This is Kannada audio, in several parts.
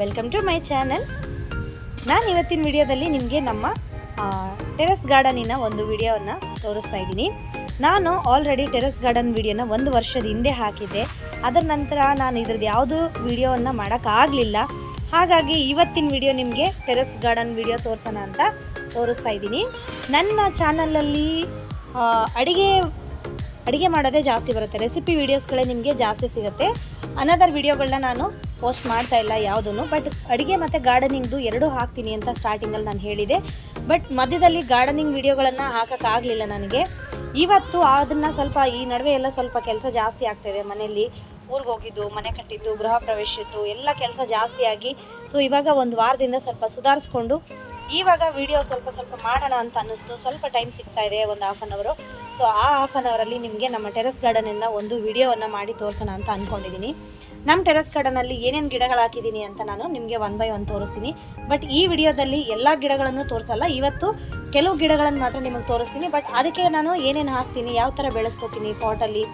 Welcome to my channel. ನಾನು ಇವತ್ತಿನ ವಿಡಿಯೋದಲ್ಲಿ ನಿಮಗೆ ನಮ್ಮ ಟೆರೆಸ್ ಗಾರ್ಡನಿನ ಒಂದು ವಿಡಿಯೋವನ್ನು ತೋರಿಸ್ತಾ ಇದ್ದೀನಿ. ನಾನು ಆಲ್ರೆಡಿ ಟೆರೆಸ್ ಗಾರ್ಡನ್ ವಿಡಿಯೋನ ಒಂದು ವರ್ಷದ ಹಿಂದೆ ಹಾಕಿದ್ದೆ. ಅದರ ನಂತರ ನಾನು ಇದ್ರದ್ದು ಯಾವುದೂ ವಿಡಿಯೋವನ್ನು ಮಾಡೋಕ್ಕಾಗಲಿಲ್ಲ ಹಾಗಾಗಿ ಇವತ್ತಿನ ವಿಡಿಯೋ ನಿಮಗೆ ಟೆರೆಸ್ ಗಾರ್ಡನ್ ವಿಡಿಯೋ ತೋರಿಸೋಣ ಅಂತ ತೋರಿಸ್ತಾ ಇದ್ದೀನಿ. ನನ್ನ ಚಾನಲಲ್ಲಿ ಅಡುಗೆ ಅಡುಗೆ ಮಾಡೋದೇ ಜಾಸ್ತಿ ಬರುತ್ತೆ. ರೆಸಿಪಿ ವೀಡಿಯೋಸ್ಗಳೇ ನಿಮಗೆ ಜಾಸ್ತಿ ಸಿಗುತ್ತೆ. ಅನದರ್ ವಿಡಿಯೋಗಳನ್ನ ನಾನು ಪೋಸ್ಟ್ ಮಾಡ್ತಾ ಇಲ್ಲ ಯಾವುದೂ ಬಟ್ ಅಡುಗೆ ಮತ್ತು ಗಾರ್ಡನಿಂಗ್ದು ಎರಡೂ ಹಾಕ್ತೀನಿ ಅಂತ ಸ್ಟಾರ್ಟಿಂಗಲ್ಲಿ ನಾನು ಹೇಳಿದೆ. ಬಟ್ ಮಧ್ಯದಲ್ಲಿ ಗಾರ್ಡನಿಂಗ್ ವಿಡಿಯೋಗಳನ್ನು ಹಾಕೋಕ್ಕಾಗಲಿಲ್ಲ ನನಗೆ. ಇವತ್ತು ಅದನ್ನು ಸ್ವಲ್ಪ ಈ ನಡುವೆ ಎಲ್ಲ ಸ್ವಲ್ಪ ಕೆಲಸ ಜಾಸ್ತಿ ಆಗ್ತಾಯಿದೆ ಮನೆಯಲ್ಲಿ ಊರಿಗೆ ಹೋಗಿದ್ದು, ಮನೆ ಕಟ್ಟಿದ್ದು, ಗೃಹ ಪ್ರವೇಶಿತ್ತು ಎಲ್ಲ ಕೆಲಸ ಜಾಸ್ತಿಯಾಗಿ ಸೊ ಇವಾಗ ಒಂದು ವಾರದಿಂದ ಸ್ವಲ್ಪ ಸುಧಾರಿಸ್ಕೊಂಡು, ಇವಾಗ ವಿಡಿಯೋ ಸ್ವಲ್ಪ ಸ್ವಲ್ಪ ಮಾಡೋಣ ಅಂತ ಅನ್ನಿಸ್ತು. ಸ್ವಲ್ಪ ಟೈಮ್ ಸಿಗ್ತಾ ಇದೆ ಒಂದು ಹಾಫ್ ಆನ್ ಅವರು ಸೊ ಆ ಹಾಫ್ ಆನ್ ಅವರಲ್ಲಿ ನಿಮಗೆ ನಮ್ಮ ಟೆರೆಸ್ ಗಾರ್ಡನಿಂದ ಒಂದು ವಿಡಿಯೋವನ್ನು ಮಾಡಿ ತೋರಿಸೋಣ ಅಂತ ಅಂದ್ಕೊಂಡಿದ್ದೀನಿ ನಮ್ಮ ಟೆರೆಸ್ ಗಾರ್ಡನಲ್ಲಿ ಏನೇನು ಗಿಡಗಳು ಹಾಕಿದ್ದೀನಿ ಅಂತ ನಾನು ನಿಮಗೆ ಒನ್ ಬೈ ಒನ್ ತೋರಿಸ್ತೀನಿ. ಬಟ್ ಈ ವಿಡಿಯೋದಲ್ಲಿ ಎಲ್ಲ ಗಿಡಗಳನ್ನು ತೋರಿಸಲ್ಲ, ಇವತ್ತು ಕೆಲವು ಗಿಡಗಳನ್ನು ಮಾತ್ರ ನಿಮಗೆ ತೋರಿಸ್ತೀನಿ. ಬಟ್ ಅದಕ್ಕೆ ನಾನು ಏನೇನು ಹಾಕ್ತೀನಿ, ಯಾವ ಥರ ಬೆಳೆಸ್ಕೊತೀನಿ ಪಾಟಲ್ಲಿ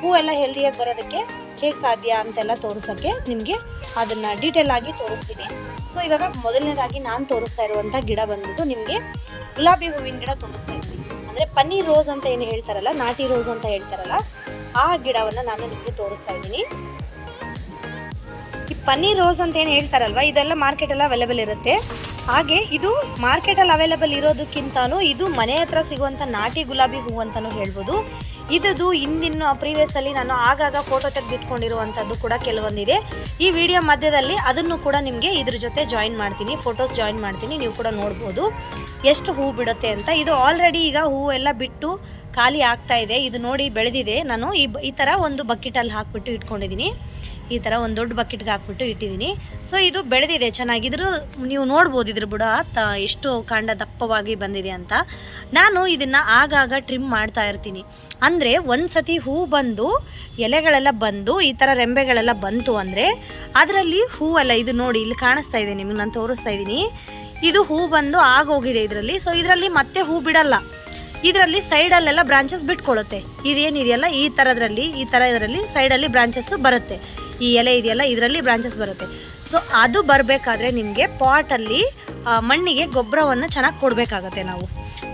ಹೂವೆಲ್ಲ ಹೆಲ್ದಿಯಾಗಿ ಬರೋದಕ್ಕೆ ಹೇಗೆ ಸಾಧ್ಯ ಅಂತೆಲ್ಲ ತೋರಿಸೋಕ್ಕೆ ನಿಮಗೆ ಅದನ್ನು ಡೀಟೇಲ್ ಆಗಿ ತೋರಿಸ್ತೀನಿ. ಸೊ ಇವಾಗ ಮೊದಲನೇದಾಗಿ ನಾನು ತೋರಿಸ್ತಾ ಇರುವಂಥ ಗಿಡ ಬಂದ್ಬಿಟ್ಟು ನಿಮಗೆ ಗುಲಾಬಿ ಹೂವಿನ ಗಿಡ ತೋರಿಸ್ತಾ ಇದ್ದೀನಿ. ಅಂದರೆ ಪನ್ನೀರ್ ರೋಸ್ ಅಂತ ಏನು ಹೇಳ್ತಾರಲ್ಲ, ನಾಟಿ ರೋಸ್ ಅಂತ ಹೇಳ್ತಾರಲ್ಲ, ಆ ಗಿಡವನ್ನು ನಾನು ನಿಮಗೆ ತೋರಿಸ್ತಾ ಇದ್ದೀನಿ. ಪನ್ನೀರ್ ರೋಸ್ ಅಂತ ಏನು ಹೇಳ್ತಾರಲ್ವ, ಇದೆಲ್ಲ ಮಾರ್ಕೆಟಲ್ಲಿ ಅವೈಲೇಬಲ್ ಇರುತ್ತೆ. ಹಾಗೆ ಇದು ಮಾರ್ಕೆಟಲ್ಲಿ ಅವೈಲೇಬಲ್ ಇರೋದಕ್ಕಿಂತನೂ ಇದು ಮನೆ ಹತ್ರ ಸಿಗುವಂಥ ನಾಟಿ ಗುಲಾಬಿ ಹೂವು ಅಂತಲೂ ಹೇಳ್ಬೋದು. ಇದ್ದು ಹಿಂದಿನ ಪ್ರೀವಿಯಸ್ಸಲ್ಲಿ ನಾನು ಆಗಾಗ ಫೋಟೋ ತೆಗೆದಿಟ್ಕೊಂಡಿರುವಂಥದ್ದು ಕೂಡ ಕೆಲವೊಂದಿದೆ. ಈ ವಿಡಿಯೋ ಮಧ್ಯದಲ್ಲಿ ಅದನ್ನು ಕೂಡ ನಿಮಗೆ ಇದ್ರ ಜೊತೆ ಜಾಯಿನ್ ಮಾಡ್ತೀನಿ ಫೋಟೋಸ್ ಜಾಯಿನ್ ಮಾಡ್ತೀನಿ, ನೀವು ಕೂಡ ನೋಡ್ಬೋದು. ಎಷ್ಟು ಹೂ ಬಿಡುತ್ತೆ ಅಂತ. ಇದು ಆಲ್ರೆಡಿ ಈಗ ಹೂವು ಎಲ್ಲ ಬಿಟ್ಟು ಖಾಲಿ ಆಗ್ತಾ ಇದೆ. ಇದು ನೋಡಿ ಬೆಳೆದಿದೆ. ನಾನು ಈ ಈ ಥರ ಒಂದು ಬಕೆಟಲ್ಲಿ ಹಾಕ್ಬಿಟ್ಟು ಇಟ್ಕೊಂಡಿದ್ದೀನಿ. ಈ ಥರ ಒಂದು ದೊಡ್ಡ ಬಕೆಟ್ಗೆ ಹಾಕ್ಬಿಟ್ಟು ಇಟ್ಟಿದ್ದೀನಿ ಸೊ ಇದು ಬೆಳೆದಿದೆ, ಚೆನ್ನಾಗಿದ್ರು ನೀವು ನೋಡ್ಬೋದು ಇದ್ರ ಬಿಡ ತ ಎಷ್ಟು ಕಾಂಡ ದಪ್ಪವಾಗಿ ಬಂದಿದೆ ಅಂತ. ನಾನು ಇದನ್ನು ಆಗಾಗ ಟ್ರಿಮ್ ಮಾಡ್ತಾ ಇರ್ತೀನಿ. ಅಂದರೆ ಒಂದು ಸತಿ ಹೂ ಬಂದು, ಎಲೆಗಳೆಲ್ಲ ಬಂದು, ಈ ಥರ ರೆಂಬೆಗಳೆಲ್ಲ ಬಂತು ಅಂದರೆ, ಅದರಲ್ಲಿ ಹೂವೆಲ್ಲ ಇದು ನೋಡಿ, ಇಲ್ಲಿ ಕಾಣಿಸ್ತಾ ಇದೆ ನಿಮಗೆ, ನಾನು ತೋರಿಸ್ತಾ ಇದ್ದೀನಿ. ಇದು ಹೂ ಬಂದು ಆಗೋಗಿದೆ ಇದರಲ್ಲಿ. ಸೊ ಇದರಲ್ಲಿ ಮತ್ತೆ ಹೂ ಬಿಡಲ್ಲ. ಇದರಲ್ಲಿ ಸೈಡಲ್ಲೆಲ್ಲ ಬ್ರಾಂಚಸ್ ಬಿಟ್ಕೊಳ್ಳುತ್ತೆ ಇದೇನಿದೆಯಲ್ಲ, ಈ ಥರದ್ರಲ್ಲಿ ಈ ಥರ ಇದರಲ್ಲಿ ಸೈಡಲ್ಲಿ ಬ್ರಾಂಚಸ್ಸು ಬರುತ್ತೆ. ಈ ಎಲೆ ಇದೆಯಲ್ಲ, ಇದರಲ್ಲಿ ಬ್ರಾಂಚಸ್ ಬರುತ್ತೆ. ಸೊ ಅದು ಬರಬೇಕಾದ್ರೆ ನಿಮಗೆ ಪಾಟಲ್ಲಿ ಮಣ್ಣಿಗೆ ಗೊಬ್ಬರವನ್ನು ಚೆನ್ನಾಗಿ ಕೊಡಬೇಕಾಗತ್ತೆ ನಾವು.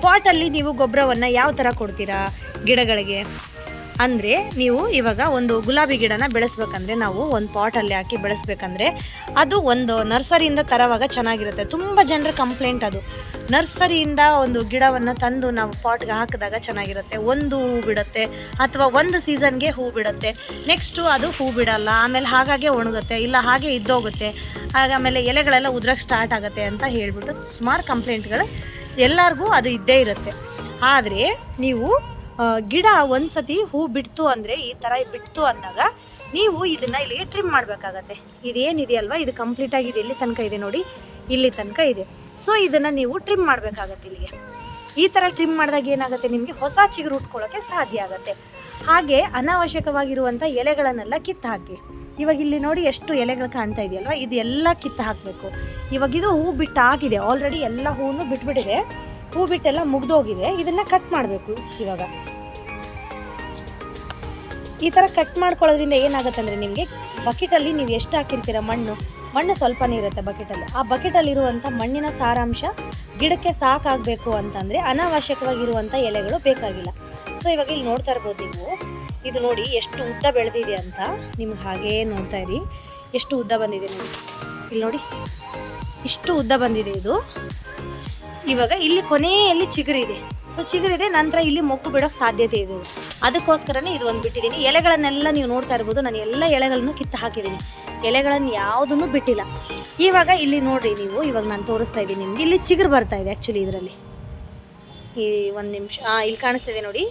ಪಾಟಲ್ಲಿ ನೀವು ಗೊಬ್ಬರವನ್ನು ಯಾವ ಥರ ಕೊಡ್ತೀರಾ ಗಿಡಗಳಿಗೆ? ಅಂದರೆ ನೀವು ಇವಾಗ ಒಂದು ಗುಲಾಬಿ ಗಿಡನ ಬೆಳೆಸ್ಬೇಕಂದ್ರೆ ನಾವು ಒಂದು ಪಾಟಲ್ಲಿ ಹಾಕಿ ಬೆಳೆಸ್ಬೇಕಂದ್ರೆ ಅದು ಒಂದು ನರ್ಸರಿಯಿಂದ ತರುವಾಗ ಚೆನ್ನಾಗಿರುತ್ತೆ. ತುಂಬ ಜನರ ಕಂಪ್ಲೇಂಟ್ ಅದು. ನರ್ಸರಿಯಿಂದ ಒಂದು ಗಿಡವನ್ನು ತಂದು ನಾವು ಪಾಟ್ಗೆ ಹಾಕಿದಾಗ ಚೆನ್ನಾಗಿರುತ್ತೆ. ಒಂದು ಹೂ ಬಿಡುತ್ತೆ ಅಥವಾ ಒಂದು ಸೀಸನ್ಗೆ ಹೂ ಬಿಡುತ್ತೆ. ನೆಕ್ಸ್ಟು ಅದು ಹೂ ಬಿಡಲ್ಲ, ಆಮೇಲೆ ಹಾಗಾಗೆ ಒಣಗುತ್ತೆ, ಇಲ್ಲ ಹಾಗೆ ಇದ್ದೋಗುತ್ತೆ. ಆಮೇಲೆ ಎಲೆಗಳೆಲ್ಲ ಉದ್ರಕ್ಕೆ ಸ್ಟಾರ್ಟ್ ಆಗುತ್ತೆ ಅಂತ ಹೇಳಿಬಿಟ್ಟು ಸುಮಾರು ಕಂಪ್ಲೇಂಟ್ಗಳು ಎಲ್ಲರಿಗೂ ಅದು ಇದ್ದೇ ಇರುತ್ತೆ. ಆದರೆ ನೀವು ಗಿಡ ಒಂದು ಸತಿ ಹೂ ಬಿಡ್ತು ಅಂದರೆ ಈ ಥರ ಬಿಡ್ತು ಅಂದಾಗ ನೀವು ಇದನ್ನು ಇಲ್ಲಿಗೆ ಟ್ರಿಮ್ ಮಾಡಬೇಕಾಗತ್ತೆ. ಇದೇನಿದೆಯಲ್ವಾ? ಇದು ಕಂಪ್ಲೀಟ್ ಆಗಿದೆ ಇಲ್ಲಿ ತನಕ ಇದೆ ನೋಡಿ. ಇಲ್ಲಿ ತನಕ ಇದೆ. ಸೊ ಇದನ್ನು ನೀವು ಟ್ರಿಮ್ ಮಾಡಬೇಕಾಗತ್ತೆ ಇಲ್ಲಿಗೆ. ಈ ಥರ ಟ್ರಿಮ್ ಮಾಡಿದಾಗ ಏನಾಗುತ್ತೆ ನಿಮಗೆ? ಹೊಸ ಚಿಗುರು ಉಟ್ಕೊಳ್ಳೋಕ್ಕೆ ಸಾಧ್ಯ ಆಗುತ್ತೆ. ಹಾಗೆ ಅನಾವಶ್ಯಕವಾಗಿರುವಂಥ ಎಲೆಗಳನ್ನೆಲ್ಲ ಕಿತ್ತು ಹಾಕಿ. ಇವಾಗ ಇಲ್ಲಿ ನೋಡಿ ಎಷ್ಟು ಎಲೆಗಳು ಕಾಣ್ತಾ ಇದೆಯಲ್ವಾ? ಇದೆಲ್ಲ ಕಿತ್ತು ಹಾಕಬೇಕು. ಇವಾಗ ಇದು ಹೂ ಬಿಟ್ಟು ಆಗಿದೆ ಆಲ್ರೆಡಿ ಎಲ್ಲ ಹೂವನ್ನು ಬಿಟ್ಬಿಟ್ಟಿದೆ. ಹೂ ಬಿಟ್ಟೆಲ್ಲ ಮುಗ್ದೋಗಿದೆ. ಇದನ್ನ ಕಟ್ ಮಾಡಬೇಕು ಇವಾಗ. ಈ ಥರ ಕಟ್ ಮಾಡ್ಕೊಳ್ಳೋದ್ರಿಂದ ಏನಾಗುತ್ತೆ ಅಂದರೆ ನಿಮಗೆ ಬಕೆಟಲ್ಲಿ ನೀವು ಎಷ್ಟು ಹಾಕಿರ್ತೀರ ಮಣ್ಣು? ಮಣ್ಣು ಸ್ವಲ್ಪನೇ ಇರುತ್ತೆ ಬಕೆಟಲ್ಲಿ. ಆ ಬಕೆಟಲ್ಲಿರುವಂಥ ಮಣ್ಣಿನ ಸಾರಾಂಶ ಗಿಡಕ್ಕೆ ಸಾಕಾಗಬೇಕು ಅಂತಂದರೆ ಅನಾವಶ್ಯಕವಾಗಿರುವಂಥ ಎಲೆಗಳು ಬೇಕಾಗಿಲ್ಲ. ಸೊ ಇವಾಗ ಇಲ್ಲಿ ನೋಡ್ತಾ ಇರ್ಬೋದು ನೀವು. ಇದು ನೋಡಿ ಎಷ್ಟು ಉದ್ದ ಬೆಳೆದಿದೆ ಅಂತ ನಿಮ್ಗೆ ಹಾಗೇ ನೋಡ್ತಾ ಇರಿ. ಎಷ್ಟು ಉದ್ದ ಬಂದಿದೆ ನೋಡಿ. ಇಲ್ಲಿ ನೋಡಿ. ಇಷ್ಟು ಉದ್ದ ಬಂದಿದೆ ಇದು. ಇವಾಗ ಇಲ್ಲಿ ಕೊನೆಯಲ್ಲಿ ಚಿಗುರಿದೆ ಸೊ ಚಿಗುರಿದೆ ನಂತರ ಇಲ್ಲಿ ಮೊಗ್ಗು ಬಿಡೋಕೆ ಸಾಧ್ಯತೆ ಇದೆ. ಅದಕ್ಕೋಸ್ಕರನೇ ಇದು ಒಂದು ಬಿಟ್ಟಿದ್ದೀನಿ ಎಲೆಗಳನ್ನೆಲ್ಲ ನೀವು ನೋಡ್ತಾ ಇರ್ಬೋದು. ನಾನು ಎಲ್ಲ ಎಲೆಗಳನ್ನು ಕಿತ್ತು ಹಾಕಿದ್ದೀನಿ. ಎಲೆಗಳನ್ನು ಯಾವುದನ್ನು ಬಿಟ್ಟಿಲ್ಲ. ಇವಾಗ ಇಲ್ಲಿ ನೋಡ್ರಿ ನೀವು, ಇವಾಗ ನಾನು ತೋರಿಸ್ತಾ ಇದ್ದೀನಿ ನಿಮ್ಗೆ. ಇಲ್ಲಿ ಚಿಗುರು ಬರ್ತಾ ಇದೆ ಆ್ಯಕ್ಚುಲಿ ಇದರಲ್ಲಿ. ಈ ಒಂದು ನಿಮಿಷ ಹಾಂ ಇಲ್ಲಿ ಕಾಣಿಸ್ತಾ ಇದೆ ನೋಡಿ.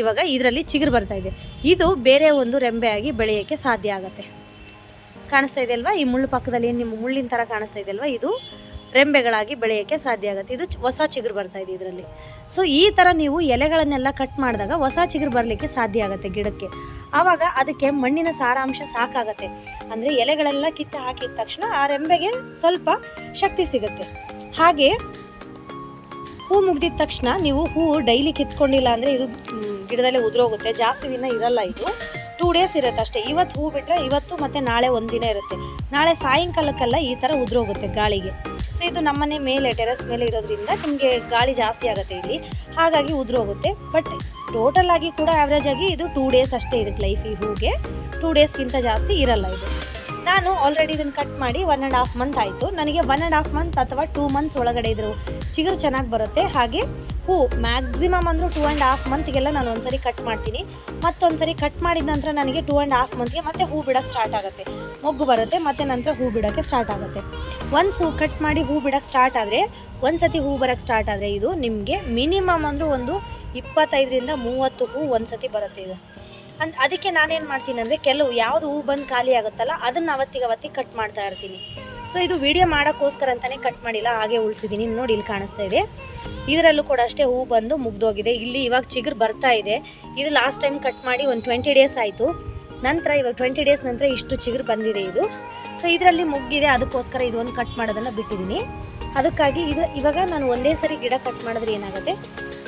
ಇವಾಗ ಇದರಲ್ಲಿ ಚಿಗುರು ಬರ್ತಾ ಇದೆ. ಇದು ಬೇರೆ ಒಂದು ರೆಂಬೆಯಾಗಿ ಬೆಳೆಯೋಕ್ಕೆ ಸಾಧ್ಯ ಆಗುತ್ತೆ. ಕಾಣಿಸ್ತಾ ಇದೆ ಅಲ್ವಾ? ಈ ಮುಳ್ಳು ಪಕ್ಕದಲ್ಲಿ ನಿಮ್ಮ ಮುಳ್ಳಿನ ಥರ ಕಾಣಿಸ್ತಾ ಇದೆ ಅಲ್ವಾ? ಇದು ರೆಂಬೆಗಳಾಗಿ ಬೆಳೆಯೋಕ್ಕೆ ಸಾಧ್ಯ ಆಗುತ್ತೆ. ಇದು ಹೊಸ ಚಿಗುರು ಬರ್ತಾ ಇದೆ ಇದರಲ್ಲಿ. ಸೊ ಈ ಥರ ನೀವು ಎಲೆಗಳನ್ನೆಲ್ಲ ಕಟ್ ಮಾಡಿದಾಗ ಹೊಸ ಚಿಗುರು ಬರಲಿಕ್ಕೆ ಸಾಧ್ಯ ಆಗುತ್ತೆ ಗಿಡಕ್ಕೆ. ಆವಾಗ ಅದಕ್ಕೆ ಮಣ್ಣಿನ ಸಾರಾಂಶ ಸಾಕಾಗತ್ತೆ. ಅಂದರೆ ಎಲೆಗಳೆಲ್ಲ ಕಿತ್ತು ಹಾಕಿದ ತಕ್ಷಣ ಆ ರೆಂಬೆಗೆ ಸ್ವಲ್ಪ ಶಕ್ತಿ ಸಿಗುತ್ತೆ. ಹಾಗೆ ಹೂ ಮುಗ್ದಿದ ತಕ್ಷಣ ನೀವು ಹೂ ಡೈಲಿ ಕಿತ್ಕೊಂಡಿಲ್ಲ ಅಂದರೆ ಇದು ಗಿಡದಲ್ಲೇ ಉದುರೋಗುತ್ತೆ. ಜಾಸ್ತಿ ದಿನ ಇರಲ್ಲ ಇದು. ಟೂ ಡೇಸ್ ಇರುತ್ತೆ ಅಷ್ಟೇ. ಇವತ್ತು ಹೂ ಬಿಟ್ಟರೆ ಇವತ್ತು ಮತ್ತು ನಾಳೆ ಒಂದಿನ ಇರುತ್ತೆ. ನಾಳೆ ಸಾಯಂಕಾಲಕ್ಕೆಲ್ಲ ಈ ಥರ ಉದುರೋಗುತ್ತೆ ಗಾಳಿಗೆ. ಸೊ ಇದು ನಮ್ಮನೆ ಮೇಲೆ ಟೆರೆಸ್ ಮೇಲೆ ಇರೋದ್ರಿಂದ ನಿಮಗೆ ಗಾಳಿ ಜಾಸ್ತಿ ಆಗುತ್ತೆ ಇಲ್ಲಿ. ಹಾಗಾಗಿ ಉದುರೋಗುತ್ತೆ. ಬಟ್ ಟೋಟಲ್ ಆಗಿ ಕೂಡ ಆ್ಯಾವ್ರೇಜ್ ಆಗಿ ಇದು ಟೂ ಡೇಸ್ ಅಷ್ಟೇ ಇದಕ್ಕೆ ಲೈಫ್ ಈ ಹೂಗೆ. ಟೂ ಡೇಸ್ಗಿಂತ ಜಾಸ್ತಿ ಇರಲ್ಲ ಇದು. ನಾನು ಆಲ್ರೆಡಿ ಇದನ್ನು ಕಟ್ ಮಾಡಿ ಒನ್ ಆ್ಯಂಡ್ ಹಾಫ್ ಮಂತ್ ಆಯಿತು. ನನಗೆ ಒನ್ ಆ್ಯಂಡ್ ಹಾಫ್ ಮಂತ್ ಅಥವಾ ಟೂ ಮಂತ್ಸ್ ಒಳಗಡೆ ಇದ್ರು ಚಿಗುರು ಚೆನ್ನಾಗಿ ಬರುತ್ತೆ. ಹಾಗೆ ಹೂ ಮ್ಯಾಕ್ಸಿಮಮ್ ಅಂದರೂ ಟೂ ಆ್ಯಂಡ್ ಹಾಫ್ ಮಂತ್ಗೆಲ್ಲ ನಾನು ಒಂದ್ಸರಿ ಕಟ್ ಮಾಡ್ತೀನಿ. ಮತ್ತೊಂದ್ಸರಿ ಕಟ್ ಮಾಡಿದ ನಂತರ ನನಗೆ ಟೂ ಆ್ಯಂಡ್ ಹಾಫ್ ಮಂತ್ಗೆ ಮತ್ತೆ ಹೂ ಬಿಡೋಕ್ಕೆ ಸ್ಟಾರ್ಟ್ ಆಗುತ್ತೆ. ಮೊಗ್ಗು ಬರುತ್ತೆ, ಮತ್ತೆ ನಂತರ ಹೂ ಬಿಡೋಕ್ಕೆ ಸ್ಟಾರ್ಟ್ ಆಗುತ್ತೆ. ಒನ್ಸ್ ಹೂ ಕಟ್ ಮಾಡಿ ಹೂ ಬಿಡೋಕ್ಕೆ ಸ್ಟಾರ್ಟ್ ಆದರೆ ಒಂದು ಸತಿ ಹೂ ಬರೋಕ್ಕೆ ಸ್ಟಾರ್ಟ್ ಆದರೆ ಇದು ನಿಮಗೆ ಮಿನಿಮಮ್ ಅಂದರೂ ಒಂದು ಇಪ್ಪತ್ತೈದರಿಂದ ಮೂವತ್ತು ಹೂ ಒಂದು ಸತಿ ಬರುತ್ತೆ ಇದು. ಅಂದ್ ಅದಕ್ಕೆ ನಾನೇನು ಮಾಡ್ತೀನಿ ಅಂದರೆ, ಕೆಲವು ಯಾವುದು ಹೂ ಬಂದು ಖಾಲಿ ಆಗುತ್ತಲ್ಲ, ಅದನ್ನು ಅವತ್ತಿಗೆ ಅವತ್ತಿಗೆ ಕಟ್ ಮಾಡ್ತಾ ಇರ್ತೀನಿ. ಸೊ ಇದು ವಿಡಿಯೋ ಮಾಡೋಕ್ಕೋಸ್ಕರ ಅಂತಲೇ ಕಟ್ ಮಾಡಿಲ್ಲ, ಹಾಗೆ ಉಳಿಸಿದ್ದೀನಿ ನೋಡಿ, ಇಲ್ಲಿ ಕಾಣಿಸ್ತಾ ಇದೆ. ಇದರಲ್ಲೂ ಕೂಡ ಅಷ್ಟೇ ಹೂ ಬಂದು ಮುಗ್ದೋಗಿದೆ. ಇಲ್ಲಿ ಇವಾಗ ಚಿಗುರು ಬರ್ತಾ ಇದೆ. ಇದು ಲಾಸ್ಟ್ ಟೈಮ್ ಕಟ್ ಮಾಡಿ ಒಂದು ಟ್ವೆಂಟಿ ಡೇಸ್ ಆಯಿತು. ನಂತರ ಇವಾಗ ಟ್ವೆಂಟಿ ಡೇಸ್ ನಂತರ ಇಷ್ಟು ಚಿಗುರು ಬಂದಿದೆ ಇದು. ಸೊ ಇದರಲ್ಲಿ ಮುಗ್ಗಿದೆ. ಅದಕ್ಕೋಸ್ಕರ ಇದು ಒಂದು ಕಟ್ ಮಾಡೋದನ್ನು ಬಿಟ್ಟಿದ್ದೀನಿ ಅದಕ್ಕಾಗಿ ಇದು ಇವಾಗ ನಾನು ಒಂದೇ ಸರಿ ಗಿಡ ಕಟ್ ಮಾಡಿದ್ರೆ ಏನಾಗುತ್ತೆ?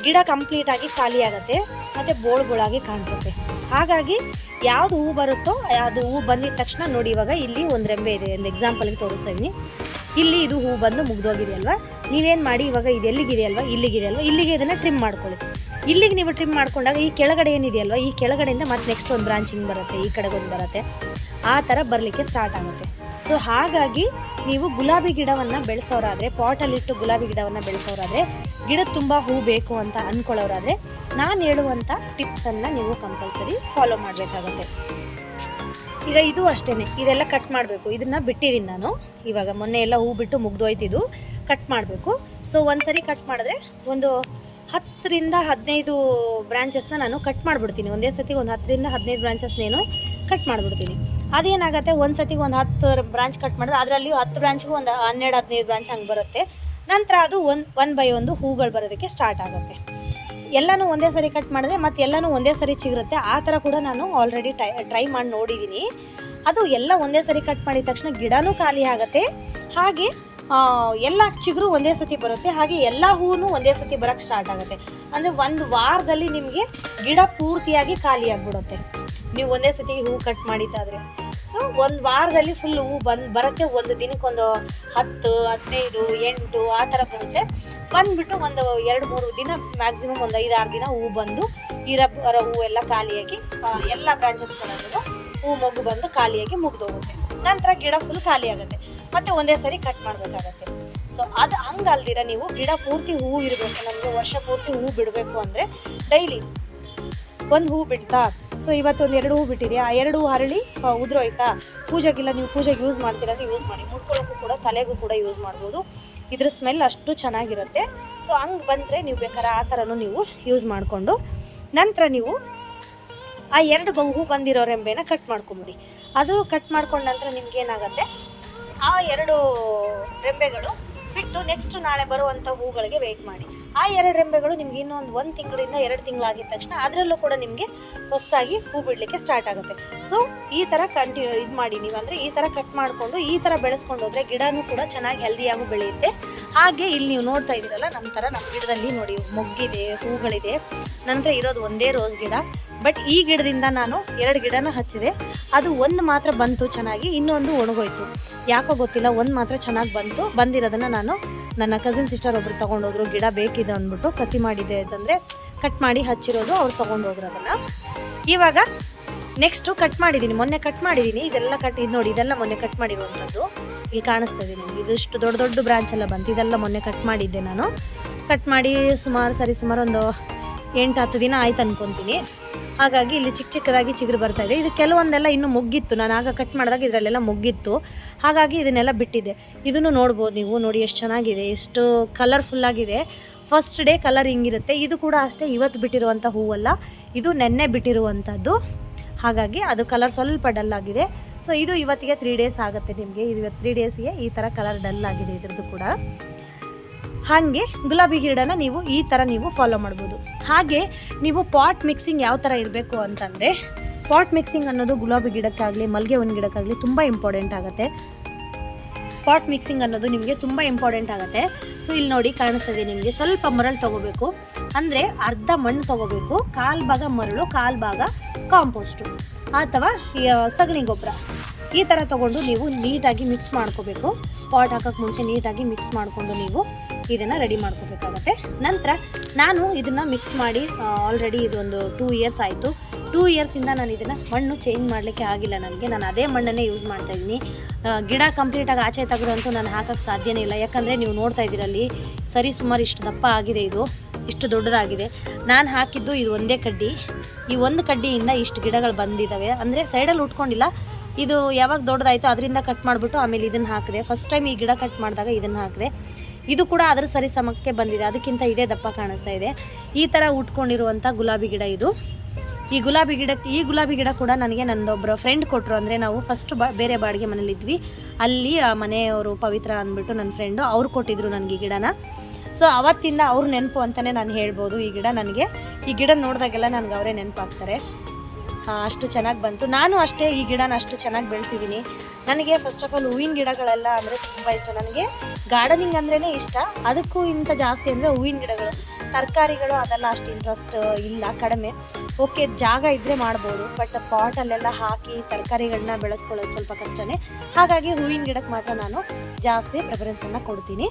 ಗಿಡ ಕಂಪ್ಲೀಟಾಗಿ ಖಾಲಿ ಆಗುತ್ತೆ. ಮತ್ತು ಬೋಳ್ಗಳಾಗಿ ಕಾಣಿಸುತ್ತೆ. ಹಾಗಾಗಿ ಯಾವುದು ಹೂ ಬರುತ್ತೋ ಅದು ಹೂ ಬಂದಿದ ತಕ್ಷಣ ನೋಡಿ ಇವಾಗ ಇಲ್ಲಿ ಒಂದು ರೆಂಬೆ ಇದೆ, ಒಂದು ಎಕ್ಸಾಂಪಲ್ಗೆ ತೋರಿಸ್ತಾ ಇದ್ದೀನಿ ಇಲ್ಲಿ ಇದು ಹೂ ಬಂದು ಮುಗ್ದೋಗಿದೆ ಅಲ್ವಾ? ನೀವೇನು ಮಾಡಿ ಇವಾಗ ಇದು ಎಲ್ಲಿಗಿದೆ ಅಲ್ವಾ? ಇಲ್ಲಿಗಿದೆ ಅಲ್ವಾ? ಇಲ್ಲಿಗೆ ಇದನ್ನು ಟ್ರಿಮ್ ಮಾಡ್ಕೊಳ್ಳಿ. ಇಲ್ಲಿಗೆ ನೀವು ಟ್ರಿಮ್ ಮಾಡ್ಕೊಂಡಾಗ ಈ ಕೆಳಗಡೆ ಏನಿದೆಯಲ್ವಾ ಈ ಕೆಳಗಡೆಯಿಂದ ಮತ್ತೆ ನೆಕ್ಸ್ಟ್ ಒಂದು ಬ್ರಾಂಚಿಂಗ್ ಬರುತ್ತೆ, ಈ ಕಡೆಗೆ ಒಂದು ಬರುತ್ತೆ. ಆ ಥರ ಬರಲಿಕ್ಕೆ ಸ್ಟಾರ್ಟ್ ಆಗುತ್ತೆ. ಸೊ ಹಾಗಾಗಿ ನೀವು ಗುಲಾಬಿ ಗಿಡವನ್ನು ಬೆಳೆಸೋರಾದರೆ ಪಾಟಲ್ಲಿಟ್ಟು ಗುಲಾಬಿ ಗಿಡವನ್ನು ಬೆಳೆಸೋರಾದರೆ ಗಿಡ ತುಂಬ ಹೂ ಬೇಕು ಅಂತ ಅಂದ್ಕೊಳ್ಳೋರಾದರೆ ನಾನು ಹೇಳುವಂಥ ಟಿಪ್ಸನ್ನು ನೀವು ಕಂಪಲ್ಸರಿ ಫಾಲೋ ಮಾಡಬೇಕಾಗುತ್ತೆ. ಈಗ ಇದು ಅಷ್ಟೇ ಇದೆಲ್ಲ ಕಟ್ ಮಾಡಬೇಕು. ಇದನ್ನು ಬಿಟ್ಟಿದ್ದೀನಿ ನಾನು. ಇವಾಗ ಮೊನ್ನೆ ಎಲ್ಲ ಹೂ ಬಿಟ್ಟು ಮುಗ್ದೋಯ್ತಿದ್ದು. ಕಟ್ ಮಾಡಬೇಕು. ಸೊ ಒಂದ್ಸರಿ ಕಟ್ ಮಾಡಿದ್ರೆ ಒಂದು ಹತ್ತರಿಂದ ಹದಿನೈದು ಬ್ರಾಂಚಸ್ನ ನಾನು ಕಟ್ ಮಾಡಿಬಿಡ್ತೀನಿ. ಒಂದೇ ಸತಿ ಒಂದು ಹತ್ತರಿಂದ ಹದಿನೈದು ಬ್ರಾಂಚಸ್ನೇನು ಕಟ್ ಮಾಡಿಬಿಡ್ತೀನಿ. ಅದೇನಾಗುತ್ತೆ? ಒಂದು ಸತಿಗೆ ಒಂದು ಹತ್ತು ಬ್ರಾಂಚ್ ಕಟ್ ಮಾಡಿದ್ರೆ ಅದರಲ್ಲಿ ಹತ್ತು ಬ್ರಾಂಚ್ಗೂ ಒಂದು ಹನ್ನೆರಡು ಹದಿನೈದು ಬ್ರಾಂಚ್ ಹಂಗೆ ಬರುತ್ತೆ. ನಂತರ ಅದು ಒನ್ ಒನ್ ಬೈ ಒಂದು ಹೂಗಳು ಬರೋದಕ್ಕೆ ಸ್ಟಾರ್ಟ್ ಆಗುತ್ತೆ. ಎಲ್ಲನೂ ಒಂದೇ ಸರಿ ಕಟ್ ಮಾಡಿದ್ರೆ ಮತ್ತೆ ಎಲ್ಲನೂ ಒಂದೇ ಸರಿ ಚಿಗುರುತ್ತೆ. ಆ ಥರ ಕೂಡ ನಾನು ಆಲ್ರೆಡಿ ಟ್ರೈ ಟ್ರೈ ಮಾಡಿ ನೋಡಿದ್ದೀನಿ ಅದು ಎಲ್ಲ ಒಂದೇ ಸರಿ ಕಟ್ ಮಾಡಿದ ತಕ್ಷಣ ಗಿಡನೂ ಖಾಲಿ ಆಗುತ್ತೆ. ಹಾಗೆ ಎಲ್ಲ ಚಿಗುರು ಒಂದೇ ಸತಿ ಬರುತ್ತೆ. ಹಾಗೆ ಎಲ್ಲ ಹೂವು ಒಂದೇ ಸತಿ ಬರೋಕ್ಕೆ ಸ್ಟಾರ್ಟ್ ಆಗುತ್ತೆ. ಅಂದರೆ ಒಂದು ವಾರದಲ್ಲಿ ನಿಮಗೆ ಗಿಡ ಪೂರ್ತಿಯಾಗಿ ಖಾಲಿ ಆಗಿಬಿಡುತ್ತೆ. ನೀವು ಒಂದೇ ಸತಿ ಹೂ ಕಟ್ ಮಾಡಿದ್ದಾದರೆ. ಸೊ ಒಂದು ವಾರದಲ್ಲಿ ಫುಲ್ ಹೂ ಬಂದು ಬರುತ್ತೆ. ಒಂದು ದಿನಕ್ಕೊಂದು ಹತ್ತು, ಹದಿನೈದು, ಎಂಟು ಆ ಥರ ಬರುತ್ತೆ. ಬಂದುಬಿಟ್ಟು ಒಂದು ಎರಡು, ಮೂರು ದಿನ ಮ್ಯಾಕ್ಸಿಮಮ್ ಒಂದು ಐದು, ಆರು ದಿನ ಹೂ ಬಂದು ಇರೋ ಹೂವು ಎಲ್ಲ ಖಾಲಿಯಾಗಿ ಎಲ್ಲ ಎಲ್ಲ ಬ್ರಾಂಚಸ್ಗಳಲ್ಲೂ ಹೂ ಮೊಗ್ಗು ಬಂದು ಖಾಲಿಯಾಗಿ ಮುಗ್ದೋಗುತ್ತೆ. ನಂತರ ಗಿಡ ಫುಲ್ ಖಾಲಿ ಆಗುತ್ತೆ ಮತ್ತೆ ಒಂದೇ ಸರಿ ಕಟ್ ಮಾಡಬೇಕಾಗತ್ತೆ. ಸೊ ಅದು ಹಂಗಲ್ದಿರ ನೀವು ಗಿಡ ಪೂರ್ತಿ ಹೂವು ಇರಬೇಕು. ನಮಗೆ ವರ್ಷ ಪೂರ್ತಿ ಹೂವು ಬಿಡಬೇಕು ಅಂದರೆ ಡೈಲಿ ಒಂದು ಹೂ ಬಿಡ್ತಾ ಸೊ ಇವತ್ತು ಒಂದು ಎರಡು ಹೂ ಬಿಟ್ಟಿದೆಯಾ ಆ ಎರಡು ಹರಳಿ ಉದುರೋಯ್ತಾ ಪೂಜೆಗಿಲ್ಲ ನೀವು ಪೂಜೆಗೆ ಯೂಸ್ ಮಾಡ್ತೀರ ಅಂದ್ರೆ ಯೂಸ್ ಮಾಡಿ. ಮುಟ್ಕೊಳ್ಳೋಕ್ಕೂ ಕೂಡ ತಲೆಗೂ ಕೂಡ ಯೂಸ್ ಮಾಡ್ಬೋದು. ಇದ್ರ ಸ್ಮೆಲ್ ಅಷ್ಟು ಚೆನ್ನಾಗಿರುತ್ತೆ. ಸೊ ಹಂಗೆ ಬಂದರೆ ನೀವು ಬೇಕಾದ್ರೆ ಆ ಥರನೂ ನೀವು ಯೂಸ್ ಮಾಡಿಕೊಂಡು, ನಂತರ ನೀವು ಆ ಎರಡು ಹೂ ಬಂದಿರೋ ರೆಂಬೆನ ಕಟ್ ಮಾಡ್ಕೊಂಬಿಡಿ. ಅದು ಕಟ್ ಮಾಡ್ಕೊಂಡ ನಂತರ ನಿಮ್ಗೆ ಏನಾಗುತ್ತೆ? ಆ ಎರಡು ರೆಂಬೆಗಳು ಬಿಟ್ಟು ನೆಕ್ಸ್ಟ್ ನಾಳೆ ಬರುವಂಥ ಹೂಗಳಿಗೆ ವೆಯ್ಟ್ ಮಾಡಿ. ಆ ಎರಡು ರೆಂಬೆಗಳು ನಿಮ್ಗೆ ಇನ್ನೊಂದು ಒಂದು ತಿಂಗಳಿಂದ ಎರಡು ತಿಂಗಳಾಗಿದ ತಕ್ಷಣ ಅದರಲ್ಲೂ ಕೂಡ ನಿಮಗೆ ಹೊಸದಾಗಿ ಹೂ ಬಿಡಲಿಕ್ಕೆ ಸ್ಟಾರ್ಟ್ ಆಗುತ್ತೆ. ಸೊ ಈ ಥರ ಕಂಟಿನ್ಯೂ ಇದು ಮಾಡಿ ನೀವು ಅಂದರೆ ಈ ಥರ ಕಟ್ ಮಾಡಿಕೊಂಡು ಈ ಥರ ಬೆಳೆಸ್ಕೊಂಡು ಹೋದರೆ ಗಿಡನೂ ಕೂಡ ಚೆನ್ನಾಗಿ ಹೆಲ್ದಿಯಾಗಿ ಬೆಳೆಯುತ್ತೆ. ಹಾಗೆ ಇಲ್ಲಿ ನೀವು ನೋಡ್ತಾ ಇದ್ದೀರಲ್ಲ ನಮ್ಮ ಥರ ನಮ್ಮ ಗಿಡದಲ್ಲಿ ನೋಡಿ ಮೊಗ್ಗಿದೆ, ಹೂಗಳಿದೆ. ನಂತರ ಇರೋದು ಒಂದೇ ರೋಸ್ ಗಿಡ. ಬಟ್ ಈ ಗಿಡದಿಂದ ನಾನು ಎರಡು ಗಿಡನ ಹಚ್ಚಿದೆ. ಅದು ಒಂದು ಮಾತ್ರ ಬಂತು ಚೆನ್ನಾಗಿ, ಇನ್ನೊಂದು ಒಣಗೋಯ್ತು. ಯಾಕೋ ಗೊತ್ತಿಲ್ಲ, ಒಂದು ಮಾತ್ರ ಚೆನ್ನಾಗಿ ಬಂತು. ಬಂದಿರೋದನ್ನು ನಾನು ನನ್ನ ಕಸಿನ್ ಸಿಸ್ಟರ್ ಒಬ್ರು ತಗೊಂಡೋದ್ರು, ಗಿಡ ಬೇಕಿದೆ ಅಂದ್ಬಿಟ್ಟು ಕಸಿ ಮಾಡಿದೆ ಅಂತಂದರೆ ಕಟ್ ಮಾಡಿ ಹಚ್ಚಿರೋದು ಅವ್ರು ತೊಗೊಂಡೋದ್ರು ಅದನ್ನು. ಇವಾಗ ನೆಕ್ಸ್ಟು ಕಟ್ ಮಾಡಿದ್ದೀನಿ ಮೊನ್ನೆ ಕಟ್ ಮಾಡಿದ್ದೀನಿ ಇದೆಲ್ಲ ಕಟ್ ಇದು ನೋಡಿ, ಇದೆಲ್ಲ ಮೊನ್ನೆ ಕಟ್ ಮಾಡಿರುವಂಥದ್ದು. ಇಲ್ಲಿ ಕಾಣಿಸ್ತಾ ಇದೆ ನಿಮಗೆ ಇದಿಷ್ಟು ದೊಡ್ಡ ದೊಡ್ಡ ಬ್ರಾಂಚ್ ಎಲ್ಲ ಬಂತು, ಇದೆಲ್ಲ ಮೊನ್ನೆ ಕಟ್ ಮಾಡಿದ್ದೆ ನಾನು. ಕಟ್ ಮಾಡಿ ಸುಮಾರು ಸರಿ ಸುಮಾರು ಒಂದು ಎಂಟು ಹತ್ತು ದಿನ ಆಯ್ತು ಅನ್ಕೊತೀನಿ. ಹಾಗಾಗಿ ಇಲ್ಲಿ ಚಿಕ್ಕ ಚಿಕ್ಕದಾಗಿ ಚಿಗುರು ಬರ್ತಾ ಇದೆ. ಇದು ಕೆಲವೊಂದೆಲ್ಲ ಇನ್ನೂ ಮುಗ್ಗಿತ್ತು. ನಾನು ಆಗ ಕಟ್ ಮಾಡಿದಾಗ ಇದರಲ್ಲೆಲ್ಲ ಮುಗ್ಗಿತ್ತು. ಹಾಗಾಗಿ ಇದನ್ನೆಲ್ಲ ಬಿಟ್ಟಿದೆ. ಇದನ್ನು ನೋಡ್ಬೋದು ನೀವು. ನೋಡಿ ಎಷ್ಟು ಚೆನ್ನಾಗಿದೆ. ಎಷ್ಟು ಕಲರ್ಫುಲ್ಲಾಗಿದೆ ಫಸ್ಟ್ ಡೇ ಕಲರ್ ಹಿಂಗಿರುತ್ತೆ. ಇದು ಕೂಡ ಅಷ್ಟೇ ಇವತ್ತು ಬಿಟ್ಟಿರುವಂಥ ಹೂವಲ್ಲ. ಇದು ನೆನ್ನೆ ಬಿಟ್ಟಿರುವಂಥದ್ದು. ಹಾಗಾಗಿ ಅದು ಕಲರ್ ಸ್ವಲ್ಪ ಡಲ್ ಆಗಿದೆ. ಸೊ ಇದು ಇವತ್ತಿಗೆ ತ್ರೀ ಡೇಸ್ ಆಗುತ್ತೆ ನಿಮಗೆ. ಇದು ತ್ರೀ ಡೇಸ್ಗೆ ಈ ಥರ ಕಲರ್ ಡಲ್ ಆಗಿದೆ ಇದ್ರದ್ದು ಕೂಡ. ಹಾಗೆ ಗುಲಾಬಿ ಗಿಡನ ನೀವು ಈ ಥರ ನೀವು ಫಾಲೋ ಮಾಡ್ಬೋದು. ಹಾಗೆ ನೀವು ಪಾಟ್ ಮಿಕ್ಸಿಂಗ್ ಯಾವ ಥರ ಇರಬೇಕು ಅಂತಂದರೆ ಪಾಟ್ ಮಿಕ್ಸಿಂಗ್ ಅನ್ನೋದು ಗುಲಾಬಿ ಗಿಡಕ್ಕಾಗಲಿ ಮಲ್ಲಿಗೆ ಹೂವಿನ ಗಿಡಕ್ಕಾಗಲಿ ತುಂಬ ಇಂಪಾರ್ಟೆಂಟ್ ಆಗುತ್ತೆ. ಪಾಟ್ ಮಿಕ್ಸಿಂಗ್ ಅನ್ನೋದು ನಿಮಗೆ ತುಂಬ ಇಂಪಾರ್ಟೆಂಟ್ ಆಗುತ್ತೆ. ಸೊ ಇಲ್ಲಿ ನೋಡಿ ಕಾಣಿಸ್ತದೆ ನಿಮಗೆ. ಸ್ವಲ್ಪ ಮರಳು ತಗೋಬೇಕು. ಅಂದರೆ ಅರ್ಧ ಮಣ್ಣು ತೊಗೋಬೇಕು. ಕಾಲು ಭಾಗ ಮರಳು, ಕಾಲು ಭಾಗ ಕಾಂಪೋಸ್ಟು ಅಥವಾ ಸಗಣಿ ಗೊಬ್ಬರ. ಈ ಥರ ತೊಗೊಂಡು ನೀವು ನೀಟಾಗಿ ಮಿಕ್ಸ್ ಮಾಡ್ಕೋಬೇಕು. ಪಾಟ್ ಹಾಕೋಕ್ಕೆ ಮುಂಚೆ ನೀಟಾಗಿ ಮಿಕ್ಸ್ ಮಾಡಿಕೊಂಡು ನೀವು ಇದನ್ನು ರೆಡಿ ಮಾಡ್ಕೋಬೇಕಾಗತ್ತೆ. ನಂತರ ನಾನು ಇದನ್ನು ಮಿಕ್ಸ್ ಮಾಡಿ ಆಲ್ರೆಡಿ ಇದೊಂದು ಟೂ ಇಯರ್ಸ್ ಆಯಿತು. ಟೂ ಇಯರ್ಸಿಂದ ನಾನು ಇದನ್ನು ಮಣ್ಣು ಚೇಂಜ್ ಮಾಡಲಿಕ್ಕೆ ಆಗಿಲ್ಲ ನನಗೆ. ನಾನು ಅದೇ ಮಣ್ಣನ್ನೇ ಯೂಸ್ ಮಾಡ್ತಾ ಇದ್ದೀನಿ. ಗಿಡ ಕಂಪ್ಲೀಟಾಗಿ ಆಚೆ ತೆಗೆದಂತೂ ನಾನು ಹಾಕೋಕ್ಕೆ ಸಾಧ್ಯನೇ ಇಲ್ಲ. ಯಾಕಂದರೆ ನೀವು ನೋಡ್ತಾ ಇದ್ದೀರಲ್ಲಿ ಸರಿ ಸುಮಾರು ಇಷ್ಟು ದಪ್ಪ ಆಗಿದೆ ಇದು. ಇಷ್ಟು ದೊಡ್ಡದಾಗಿದೆ. ನಾನು ಹಾಕಿದ್ದು ಇದು ಒಂದೇ ಕಡ್ಡಿ. ಈ ಒಂದು ಕಡ್ಡಿಯಿಂದ ಇಷ್ಟು ಗಿಡಗಳು ಬಂದಿದ್ದಾವೆ ಅಂದರೆ ಸೈಡಲ್ಲಿ ಉಟ್ಕೊಂಡಿಲ್ಲ. ಇದು ಯಾವಾಗ ದೊಡ್ಡದಾಯಿತು ಅದರಿಂದ ಕಟ್ ಮಾಡಿಬಿಟ್ಟು ಆಮೇಲೆ ಇದನ್ನು ಹಾಕಿದೆ. ಫಸ್ಟ್ ಟೈಮ್ ಈ ಗಿಡ ಕಟ್ ಮಾಡಿದಾಗ ಇದನ್ನು ಹಾಕಿದೆ. ಇದು ಕೂಡ ಅದರ ಸರಿ ಸಮಕ್ಕೆ ಬಂದಿದೆ. ಅದಕ್ಕಿಂತ ಇದೇ ದಪ್ಪ ಕಾಣಿಸ್ತಾ ಇದೆ. ಈ ಥರ ಉಟ್ಕೊಂಡಿರುವಂಥ ಗುಲಾಬಿ ಗಿಡ ಇದು. ಈ ಗುಲಾಬಿ ಗಿಡ ಈ ಗುಲಾಬಿ ಗಿಡ ಕೂಡ ನನಗೆ ನನ್ನೊಬ್ಬರ ಫ್ರೆಂಡ್ ಕೊಟ್ಟರು ಅಂದರೆ ನಾವು ಫಸ್ಟ್ ಬಾ, ಬೇರೆ ಬಾಡಿಗೆ ಮನೇಲಿದ್ವಿ ಅಲ್ಲಿ ಆ ಮನೆಯವರು ಪವಿತ್ರ ಅಂದ್ಬಿಟ್ಟು ನನ್ನ ಫ್ರೆಂಡು ಅವ್ರು ಕೊಟ್ಟಿದ್ರು ನನಗೆ ಈ ಗಿಡನ. ಸೊ ಅವತ್ತಿಂದ ಅವ್ರ ನೆನಪು ಅಂತಲೇ ನಾನು ಹೇಳ್ಬೋದು. ಈ ಗಿಡ ನನಗೆ, ಈ ಗಿಡ ನೋಡಿದಾಗೆಲ್ಲ ನನಗೆ ಅವರೇ ನೆನಪಾಗ್ತಾರೆ. ಅಷ್ಟು ಚೆನ್ನಾಗಿ ಬಂತು. ನಾನು ಅಷ್ಟೇ ಈ ಗಿಡನ ಅಷ್ಟು ಚೆನ್ನಾಗಿ ಬೆಳೆಸಿದ್ದೀನಿ ನನಗೆ ಫಸ್ಟ್ ಆಫ್ ಆಲ್ ಹೂವಿನ ಗಿಡಗಳೆಲ್ಲ ಅಂದರೆ ತುಂಬ ಇಷ್ಟ. ನನಗೆ ಗಾರ್ಡನಿಂಗ್ ಅಂದ್ರೇ ಇಷ್ಟ. ಅದಕ್ಕೂ ಇಂಥ ಜಾಸ್ತಿ ಅಂದರೆ ಹೂವಿನ ಗಿಡಗಳು. ತರಕಾರಿಗಳು ಅದೆಲ್ಲ ಅಷ್ಟು ಇಂಟ್ರೆಸ್ಟ್ ಇಲ್ಲ. ಕಡಿಮೆ. ಓಕೆ ಜಾಗ ಇದ್ದರೆ ಮಾಡ್ಬೋದು. ಬಟ್ ಪಾಟಲ್ಲೆಲ್ಲ ಹಾಕಿ ತರಕಾರಿಗಳನ್ನ ಬೆಳೆಸ್ಕೊಳ್ಳೋದು ಸ್ವಲ್ಪ ಕಷ್ಟನೇ. ಹಾಗಾಗಿ ಹೂವಿನ ಗಿಡಕ್ಕೆ ಮಾತ್ರ ನಾನು ಜಾಸ್ತಿ ಪ್ರಿಫರೆನ್ಸನ್ನು ಕೊಡ್ತೀನಿ.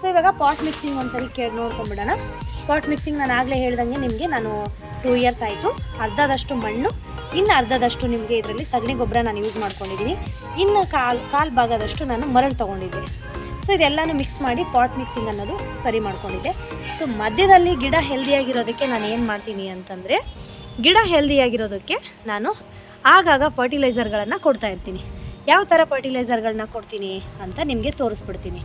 ಸೊ ಇವಾಗ ಪಾಟ್ ಮಿಕ್ಸಿಂಗ್ ಒಂದ್ಸರಿ ಕೇಳಿ, ನೋಡ್ಕೊಂಬಿಡೋಣ. ಪಾಟ್ ಮಿಕ್ಸಿಂಗ್ ನಾನು ಆಗಲೇ ಹೇಳ್ದಂಗೆ ನಿಮಗೆ ನಾನು ಟೂ ಇಯರ್ಸ್ ಆಯಿತು. ಅರ್ಧದಷ್ಟು ಮಣ್ಣು ಇನ್ನು ಅರ್ಧದಷ್ಟು ನಿಮಗೆ ಇದರಲ್ಲಿ ಸಗಣಿ ಗೊಬ್ಬರ ನಾನು ಯೂಸ್ ಮಾಡ್ಕೊಂಡಿದ್ದೀನಿ ಇನ್ನು ಕಾಲು ಕಾಲು ಭಾಗದಷ್ಟು ನಾನು ಮರಳು ತೊಗೊಂಡಿದ್ದೀನಿ. ಸೊ ಇದೆಲ್ಲನೂ ಮಿಕ್ಸ್ ಮಾಡಿ ಪಾಟ್ ಮಿಕ್ಸಿಂಗ್ ಅನ್ನೋದು ಸರಿ ಮಾಡ್ಕೊಂಡಿದ್ದೆ. ಸೊ ಮಧ್ಯದಲ್ಲಿ ಗಿಡ ಹೆಲ್ದಿಯಾಗಿರೋದಕ್ಕೆ ನಾನು ಏನು ಮಾಡ್ತೀನಿ ಅಂತಂದರೆ, ಗಿಡ ಹೆಲ್ದಿಯಾಗಿರೋದಕ್ಕೆ ನಾನು ಆಗಾಗ ಫರ್ಟಿಲೈಸರ್ಗಳನ್ನು ಕೊಡ್ತಾ ಇರ್ತೀನಿ. ಯಾವ ಥರ ಫರ್ಟಿಲೈಸರ್ಗಳನ್ನ ಕೊಡ್ತೀನಿ ಅಂತ ನಿಮಗೆ ತೋರಿಸ್ಬಿಡ್ತೀನಿ.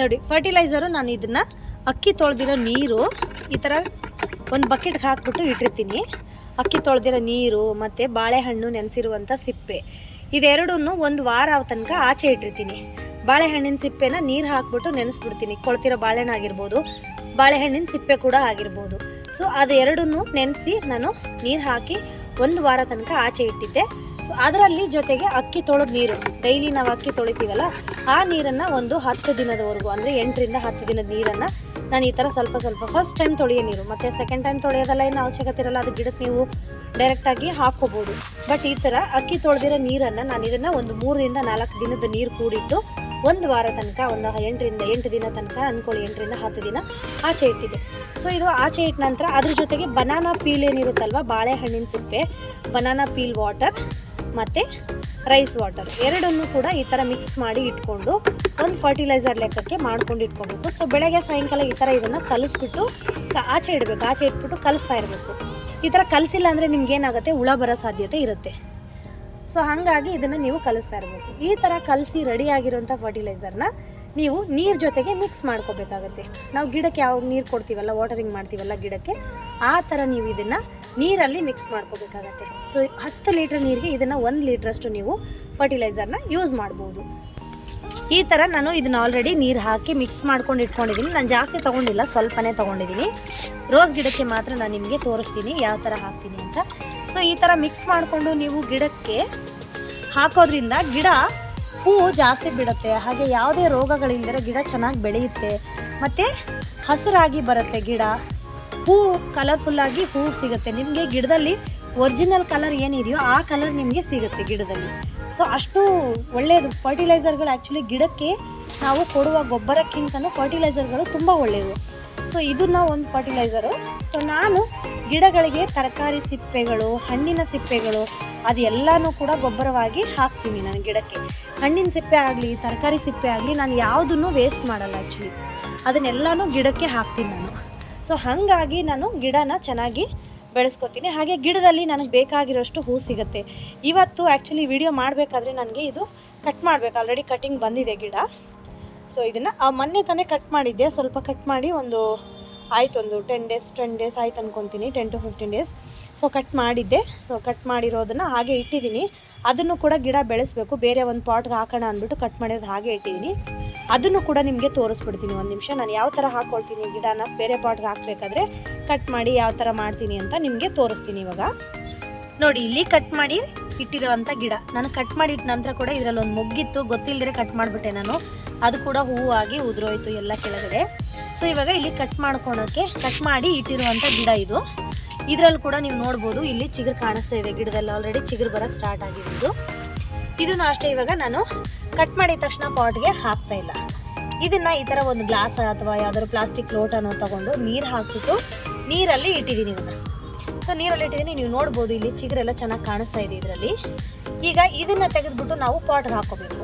ನೋಡಿ ಫರ್ಟಿಲೈಸರು ನಾನು ಇದನ್ನು ಅಕ್ಕಿ ತೊಳೆದಿರೋ ನೀರು ಈ ಥರ ಒಂದು ಬಕೆಟ್ಗೆ ಹಾಕ್ಬಿಟ್ಟು ಇಟ್ಟಿರ್ತೀನಿ. ಅಕ್ಕಿ ತೊಳೆದಿರೋ ನೀರು ಮತ್ತು ಬಾಳೆಹಣ್ಣು ನೆನೆಸಿರುವಂಥ ಸಿಪ್ಪೆ. ಇದೆರಡೂ ಒಂದು ವಾರ ತನಕ ಆಚೆ ಇಟ್ಟಿರ್ತೀನಿ. ಬಾಳೆಹಣ್ಣಿನ ಸಿಪ್ಪೆನ ನೀರು ಹಾಕ್ಬಿಟ್ಟು ನೆನೆಸ್ಬಿಡ್ತೀನಿ. ಕೊಳ್ತಿರೋ ಬಾಳೆಹಣ್ಣು ಆಗಿರ್ಬೋದು, ಬಾಳೆಹಣ್ಣಿನ ಸಿಪ್ಪೆ ಕೂಡ ಆಗಿರ್ಬೋದು. ಸೊ ಅದು ಎರಡನ್ನೂ ನೆನೆಸಿ ನಾನು ನೀರು ಹಾಕಿ ಒಂದು ವಾರ ತನಕ ಆಚೆ ಇಟ್ಟಿದ್ದೆ. ಸೊ ಅದರಲ್ಲಿ ಜೊತೆಗೆ ಅಕ್ಕಿ ತೊಳೆದ ನೀರು, ಡೈಲಿ ನಾವು ಅಕ್ಕಿ ತೊಳಿತೀವಲ್ಲ, ಆ ನೀರನ್ನು ಒಂದು ಹತ್ತು ದಿನದವರೆಗೂ, ಅಂದರೆ ಎಂಟರಿಂದ ಹತ್ತು ದಿನದ ನೀರನ್ನು ನಾನು ಈ ಥರ ಸ್ವಲ್ಪ ಸ್ವಲ್ಪ ಫಸ್ಟ್ ಟೈಮ್ ತೊಳೆಯೋ ನೀರು, ಮತ್ತು ಸೆಕೆಂಡ್ ಟೈಮ್ ತೊಳೆಯೋದೆಲ್ಲ ಏನು ಅವಶ್ಯಕತೆ ಇರಲ್ಲ, ಅದು ಗಿಡಕ್ಕೆ ನೀವು ಡೈರೆಕ್ಟಾಗಿ ಹಾಕ್ಕೋಬೋದು. ಬಟ್ ಈ ಥರ ಅಕ್ಕಿ ತೊಳೆದಿರೋ ನೀರನ್ನು ನಾನು ಇದನ್ನು ಒಂದು ಮೂರರಿಂದ ನಾಲ್ಕು ದಿನದ ನೀರು ಕೂಡಿಟ್ಟು ಒಂದು ವಾರ ತನಕ, ಒಂದು ಎಂಟರಿಂದ ಎಂಟು ದಿನ ತನಕ ಅಂದ್ಕೊಳ್ಳಿ ಎಂಟರಿಂದ ಹತ್ತು ದಿನ ಆಚೆ ಇಟ್ಟಿದೆ. ಸೊ ಇದು ಆಚೆ ಇಟ್ಟ ನಂತರ ಅದ್ರ ಜೊತೆಗೆ ಬನಾನಾ ಪೀಲ್ ಏನಿರುತ್ತಲ್ವ, ಬಾಳೆಹಣ್ಣಿನ ಸಿಪ್ಪೆ ಬನಾನಾ ಪೀಲ್ ವಾಟರ್ ಮತ್ತು ರೈಸ್ ವಾಟರ್ ಎರಡನ್ನೂ ಕೂಡ ಈ ಥರ ಮಿಕ್ಸ್ ಮಾಡಿ ಇಟ್ಕೊಂಡು ಒಂದು ಫರ್ಟಿಲೈಸರ್ ಲೆಕ್ಕಕ್ಕೆ ಮಾಡ್ಕೊಂಡು ಇಟ್ಕೋಬೇಕು. ಸೊ ಬೆಳಗ್ಗೆ, ಸಾಯಂಕಾಲ ಈ ಥರ ಇದನ್ನು ಕಲಿಸ್ಬಿಟ್ಟು ಆಚೆ ಇಡಬೇಕು. ಆಚೆ ಇಟ್ಬಿಟ್ಟು ಕಲಿಸ್ತಾ ಇರಬೇಕು. ಈ ಥರ ಕಲಿಸಿಲ್ಲ ಅಂದರೆ ನಿಮ್ಗೆ ಏನಾಗುತ್ತೆ? ಹುಳ ಬರೋ ಸಾಧ್ಯತೆ ಇರುತ್ತೆ. ಸೊ ಹಾಗಾಗಿ ಇದನ್ನು ನೀವು ಕಲಿಸ್ತಾ ಇರಬೇಕು. ಈ ಥರ ಕಲಸಿ ರೆಡಿ ಆಗಿರೋಂಥ ಫರ್ಟಿಲೈಸರ್ನ ನೀವು ನೀರು ಜೊತೆಗೆ ಮಿಕ್ಸ್ ಮಾಡ್ಕೋಬೇಕಾಗತ್ತೆ. ನಾವು ಗಿಡಕ್ಕೆ ಯಾವಾಗ ನೀರು ಕೊಡ್ತೀವಲ್ಲ ವಾಟರಿಂಗ್ ಮಾಡ್ತೀವಲ್ಲ ಗಿಡಕ್ಕೆ, ಆ ಥರ ನೀವು ಇದನ್ನು ನೀರಲ್ಲಿ ಮಿಕ್ಸ್ ಮಾಡ್ಕೋಬೇಕಾಗತ್ತೆ. ಸೊ ಹತ್ತು ಲೀಟ್ರ್ ನೀರಿಗೆ ಇದನ್ನು ಒಂದು ಲೀಟ್ರಷ್ಟು ನೀವು ಫರ್ಟಿಲೈಸರ್ನ ಯೂಸ್ ಮಾಡ್ಬೋದು. ಈ ಥರ ನಾನು ಇದನ್ನ ಆಲ್ರೆಡಿ ನೀರು ಹಾಕಿ ಮಿಕ್ಸ್ ಮಾಡ್ಕೊಂಡು ಇಟ್ಕೊಂಡಿದ್ದೀನಿ ನಾನು ಜಾಸ್ತಿ ತೊಗೊಂಡಿಲ್ಲ, ಸ್ವಲ್ಪನೇ ತೊಗೊಂಡಿದ್ದೀನಿ ರೋಸ್ ಗಿಡಕ್ಕೆ ಮಾತ್ರ ನಾನು ನಿಮಗೆ ತೋರಿಸ್ತೀನಿ ಯಾವ ಥರ ಹಾಕ್ತೀನಿ ಅಂತ. ಸೊ ಈ ಥರ ಮಿಕ್ಸ್ ಮಾಡಿಕೊಂಡು ನೀವು ಗಿಡಕ್ಕೆ ಹಾಕೋದ್ರಿಂದ ಗಿಡ ಹೂವು ಜಾಸ್ತಿ ಬಿಡುತ್ತೆ. ಹಾಗೆ ಯಾವುದೇ ರೋಗಗಳಿಲ್ಲದೆ ಗಿಡ ಚೆನ್ನಾಗಿ ಬೆಳೆಯುತ್ತೆ. ಮತ್ತು ಹಸಿರಾಗಿ ಬರುತ್ತೆ ಗಿಡ. ಹೂವು ಕಲರ್ಫುಲ್ಲಾಗಿ ಹೂವು ಸಿಗುತ್ತೆ. ನಿಮಗೆ ಗಿಡದಲ್ಲಿ ಒರಿಜಿನಲ್ ಕಲರ್ ಏನಿದೆಯೋ ಆ ಕಲರ್ ನಿಮಗೆ ಸಿಗುತ್ತೆ ಗಿಡದಲ್ಲಿ. ಸೊ ಅಷ್ಟು ಒಳ್ಳೆಯದು ಫರ್ಟಿಲೈಸರ್ಗಳು ಆ್ಯಕ್ಚುಲಿ ಗಿಡಕ್ಕೆ ನಾವು ಕೊಡುವ ಗೊಬ್ಬರಕ್ಕಿಂತನೂ ಫರ್ಟಿಲೈಸರ್ಗಳು ತುಂಬ ಒಳ್ಳೆಯದು ಸೊ ಇದನ್ನ ಒಂದು ಫರ್ಟಿಲೈಸರು ಸೊ ನಾನು ಗಿಡಗಳಿಗೆ ತರಕಾರಿ ಸಿಪ್ಪೆಗಳು, ಹಣ್ಣಿನ ಸಿಪ್ಪೆಗಳು, ಅದೆಲ್ಲನೂ ಕೂಡ ಗೊಬ್ಬರವಾಗಿ ಹಾಕ್ತೀನಿ ನಾನು ಗಿಡಕ್ಕೆ. ಹಣ್ಣಿನ ಸಿಪ್ಪೆ ಆಗಲಿ, ತರಕಾರಿ ಸಿಪ್ಪೆ ಆಗಲಿ ನಾನು ಯಾವುದನ್ನು ವೇಸ್ಟ್ ಮಾಡಲ್ಲ ಆ್ಯಕ್ಚುಲಿ ಅದನ್ನೆಲ್ಲನೂ ಗಿಡಕ್ಕೆ ಹಾಕ್ತೀನಿ ನಾನು. ಸೊ ಹಾಗಾಗಿ ನಾನು ಗಿಡನ ಚೆನ್ನಾಗಿ ಬೆಳೆಸ್ಕೊತೀನಿ. ಹಾಗೆ ಗಿಡದಲ್ಲಿ ನನಗೆ ಬೇಕಾಗಿರೋಷ್ಟು ಹೂ ಸಿಗುತ್ತೆ. ಇವತ್ತು ಆ್ಯಕ್ಚುಲಿ ವಿಡಿಯೋ ಮಾಡಬೇಕಾದ್ರೆ ನನಗೆ ಇದು ಕಟ್ ಮಾಡಬೇಕು. ಆಲ್ರೆಡಿ ಕಟಿಂಗ್ ಬಂದಿದೆ ಗಿಡ. ಸೊ ಇದನ್ನು ಮೊನ್ನೆ ತಾನೇ ಕಟ್ ಮಾಡಿದ್ದೆ. ಸ್ವಲ್ಪ ಕಟ್ ಮಾಡಿ ಒಂದು ಆಯ್ತು ಒಂದು ಟೆನ್ ಡೇಸ್ ಟೆನ್ ಡೇಸ್ ಆಯ್ತು ಅನ್ಕೊತೀನಿ ten to fifteen days so cut ಮಾಡಿದ್ದೆ. ಸೊ ಕಟ್ ಮಾಡಿರೋದನ್ನು ಹಾಗೆ ಇಟ್ಟಿದ್ದೀನಿ. ಅದನ್ನು ಕೂಡ ಗಿಡ ಬೆಳೆಸಬೇಕು. ಬೇರೆ ಒಂದು ಪಾಟ್ಗೆ ಹಾಕೋಣ ಅಂದ್ಬಿಟ್ಟು ಕಟ್ ಮಾಡಿರೋದು ಹಾಗೆ ಇಟ್ಟಿದ್ದೀನಿ. ಅದನ್ನು ಕೂಡ ನಿಮಗೆ ತೋರಿಸ್ಬಿಡ್ತೀನಿ ಒಂದು ನಿಮಿಷ. ನಾನು ಯಾವ ಥರ ಹಾಕ್ಕೊಳ್ತೀನಿ ಗಿಡನ? ಬೇರೆ ಪಾಟ್ಗೆ ಹಾಕಬೇಕಾದ್ರೆ ಕಟ್ ಮಾಡಿ ಯಾವ ಥರ ಮಾಡ್ತೀನಿ ಅಂತ ನಿಮಗೆ ತೋರಿಸ್ತೀನಿ ಇವಾಗ. ನೋಡಿ, ಇಲ್ಲಿ ಕಟ್ ಮಾಡಿ ಇಟ್ಟಿರೋವಂಥ ಗಿಡ. ನಾನು ಕಟ್ ಮಾಡಿ ಇಟ್ಟ ನಂತರ ಕೂಡ ಇದರಲ್ಲಿ ಒಂದು ಮೊಗ್ಗಿತ್ತು. ಗೊತ್ತಿಲ್ಲದೆ ಕಟ್ ಮಾಡಿಬಿಟ್ಟೆ ನಾನು. ಅದು ಕೂಡ ಹೂವು ಆಗಿ ಉದುರೋಯ್ತು ಎಲ್ಲ ಕೆಳಗಡೆ. ಸೊ ಇವಾಗ ಇಲ್ಲಿ ಕಟ್ ಮಾಡ್ಕೊಳೋಕ್ಕೆ ಕಟ್ ಮಾಡಿ ಇಟ್ಟಿರುವಂಥ ಗಿಡ ಇದು. ಇದರಲ್ಲಿ ಕೂಡ ನೀವು ನೋಡ್ಬೋದು, ಇಲ್ಲಿ ಚಿಗುರು ಕಾಣಿಸ್ತಾ ಇದೆ ಗಿಡದಲ್ಲಿ. ಆಲ್ರೆಡಿ ಚಿಗುರು ಬರೋಕ್ಕೆ ಸ್ಟಾರ್ಟ್ ಆಗಿರೋದು. ಇದನ್ನು ಅಷ್ಟೇ ಇವಾಗ ನಾನು ಕಟ್ ಮಾಡಿದ ತಕ್ಷಣ ಪಾಟ್ಗೆ ಹಾಕ್ತಾ ಇಲ್ಲ. ಇದನ್ನ ಈ ಥರ ಒಂದು ಗ್ಲಾಸ್ ಅಥವಾ ಯಾವ್ದಾದ್ರು ಪ್ಲಾಸ್ಟಿಕ್ ಲೋಟನೋ ತಗೊಂಡು ನೀರು ಹಾಕ್ಬಿಟ್ಟು ನೀರಲ್ಲಿ ಇಟ್ಟಿದ್ದೀನಿ ಇದನ್ನು. ಸೊ ನೀರಲ್ಲಿ ಇಟ್ಟಿದ್ದೀನಿ. ನೀವು ನೋಡ್ಬೋದು, ಇಲ್ಲಿ ಚಿಗುರೆಲ್ಲ ಚೆನ್ನಾಗಿ ಕಾಣಿಸ್ತಾ ಇದೆ ಇದರಲ್ಲಿ. ಈಗ ಇದನ್ನು ತೆಗೆದುಬಿಟ್ಟು ನಾವು ಪಾಟ್ಗೆ ಹಾಕೋಬೇಕು